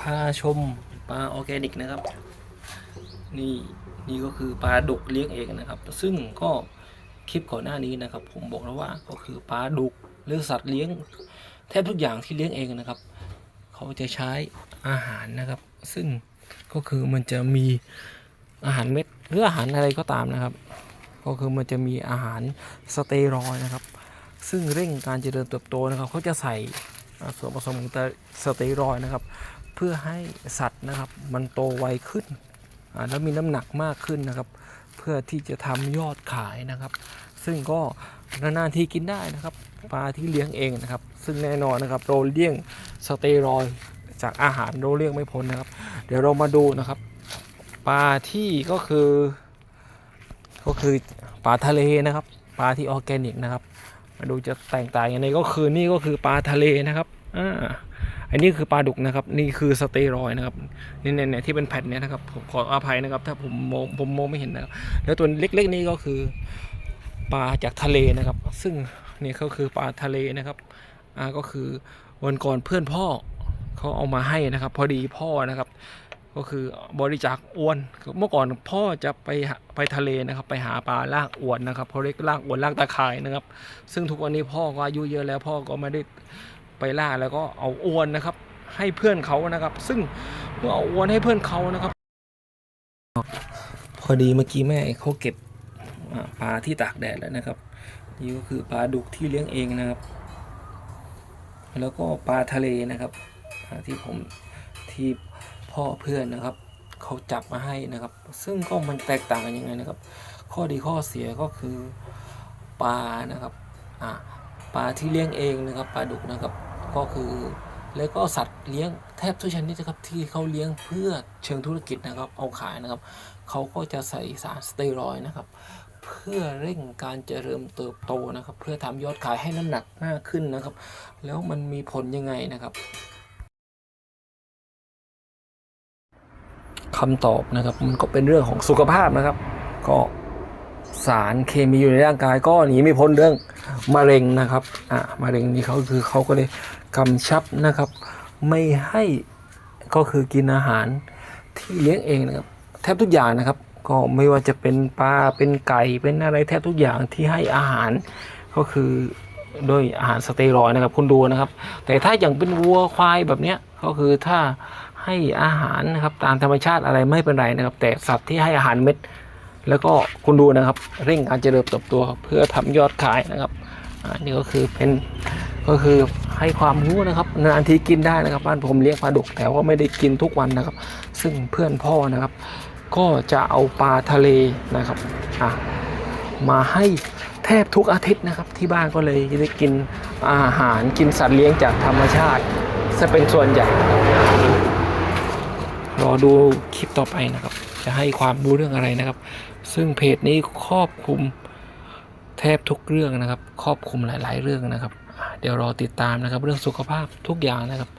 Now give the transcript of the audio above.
พาชมปลาออร์แกนิกนะครับ นี่นี่ก็คือปลาดุกเลี้ยงเองนะครับ ซึ่งก็คลิปก่อนหน้านี้นะครับ ผมบอกแล้วว่าก็คือปลาดุกหรือสัตว์เลี้ยง แทบทุกอย่างที่เลี้ยงเองนะครับ เขาจะใช้อาหารนะครับ ซึ่งก็คือมันจะมีอาหารเม็ดหรืออาหารอะไรก็ตามนะครับ ก็คือมันจะมีอาหารสเตียรอยนะครับ ซึ่งเร่งการเจริญเติบโตนะครับเขาจะใส่ส่วนผสมของสเตียรอยนะครับ เพื่อให้สัตว์นะครับ มันโตไวขึ้นแล้วมีน้ำหนักมากขึ้นนะครับ เพื่อที่จะทำยอดขายนะครับ ซึ่งก็นานๆทีกินได้นะครับปลาที่เลี้ยงเองนะครับ ซึ่งแน่นอนนะครับเราเลี้ยงสเตียรอยจากอาหารเราเลี้ยงไม่พ้นนะครับ เดี๋ยวเรามาดูนะครับปลาที่ก็คือ ก็คือปลาทะเลนะครับ ปลาที่ออร์แกนิกนะครับ มาดูจะแตกต่างยังไงก็คือนี่ก็คือปลาทะเลนะครับ อ่าอันนี้คือปลาดุกนะครับ นี่คือสเตียรอยนะครับนี่เนี่ยเนี่ยที่เป็นแผ่นเนี่ยนะครับผมขออภัยนะครับ ถ้าผมมองผมมองไม่เห็นนะครับแล้วตัวเล็กๆนี่ก็คือปลาจากทะเลนะครับ ซึ่งนี่ก็คือปลาทะเลนะครับอ่าก็คือวันก่อนเพื่อนพ่อเขาเอามาให้นะครับ พอดีพ่อนะครับ ก็คือบริจาคอวนเมื่อก่อนพ่อจะไปไปทะเลนะครับ ไปหาปลาลากอวนนะครับเขาเรียกลากอวนลากตะข่ายนะครับ ซึ่งทุกวันนี้พ่อก็อายุเยอะแล้วพ่อก็ไม่ได้ ไปล่าแล้วก็เอาอวนนะครับ ให้เพื่อนเขานะครับ ซึ่งเมื่อเอาอวนให้เพื่อนเขานะครับ พอดีเมื่อกี้แม่เขาเก็บปลาที่ตากแดดแล้วนะครับนี่ก็คือปลาดุกที่เลี้ยงเองนะครับ แล้วก็ปลาทะเลนะครับที่ผมที่พ่อเพื่อนนะครับเขาจับมาให้นะครับ ซึ่งก็มันแตกต่างกันยังไงนะครับ ข้อดีข้อเสียก็คือปลานะครับปลาที่เลี้ยงเองนะครับปลาดุกนะครับ ก็คือแล้วก็สัตว์เลี้ยงแทบทุกชนิดนะครับที่เขาเลี้ยงเพื่อเชิงธุรกิจนะครับเอาขายนะครับเขาก็จะใส่สารสเตียรอยด์นะครับ เพื่อเร่งการเจริญเติบโตนะครับ เพื่อทำยอดขายให้น้ำหนักมากขึ้นนะครับ แล้วมันมีผลยังไงนะครับคำตอบนะครับมันก็เป็นเรื่องของสุขภาพนะครับ ก็ สารเคมีอยู่ในร่างกายก็หนีไม่พ้นเรื่องมะเร็งนะครับอ่ามะเร็งนี่เขาคือเขาก็เลยกำชับนะครับ ไม่ให้ก็คือกินอาหารที่เลี้ยงเองนะครับ แทบทุกอย่างนะครับ ก็ไม่ว่าจะเป็นปลาเป็นไก่เป็นอะไรแทบทุกอย่างที่ให้อาหารก็คือด้วยอาหารสเตียรอยนะครับคุณดูนะครับ แต่ถ้าอย่างเป็นวัวควายแบบเนี้ยก็คือถ้าให้อาหารนะครับตามธรรมชาติอะไรไม่เป็นไรนะครับ แต่สัตว์ที่ให้อาหารเม็ด แล้วก็คุณดูนะครับเร่งการเจริญเติบโตเพื่อทำยอดขายนะครับอ่านี่ก็คือเป็นก็คือให้ความรู้นะครับนานทีกินได้นะครับบ้านผมเลี้ยงปลาดุกแต่ว่าไม่ได้กินทุกวันนะครับ ซึ่งเพื่อนพ่อนะครับ ก็จะเอาปลาทะเลนะครับมาให้แทบทุกอาทิตย์นะครับ ที่บ้านก็เลยจะได้กินอาหารกินสัตว์เลี้ยงจากธรรมชาติ จะเป็นส่วนใหญ่ รอดูคลิปต่อไปนะครับ จะให้ความรู้เรื่องอะไรนะครับ ซึ่งเพจนี้ครอบคลุมแทบทุกเรื่องนะครับ ครอบคลุมหลาย ๆ เรื่องนะครับ เดี๋ยวรอติดตามนะครับ เรื่องสุขภาพทุกอย่างนะครับ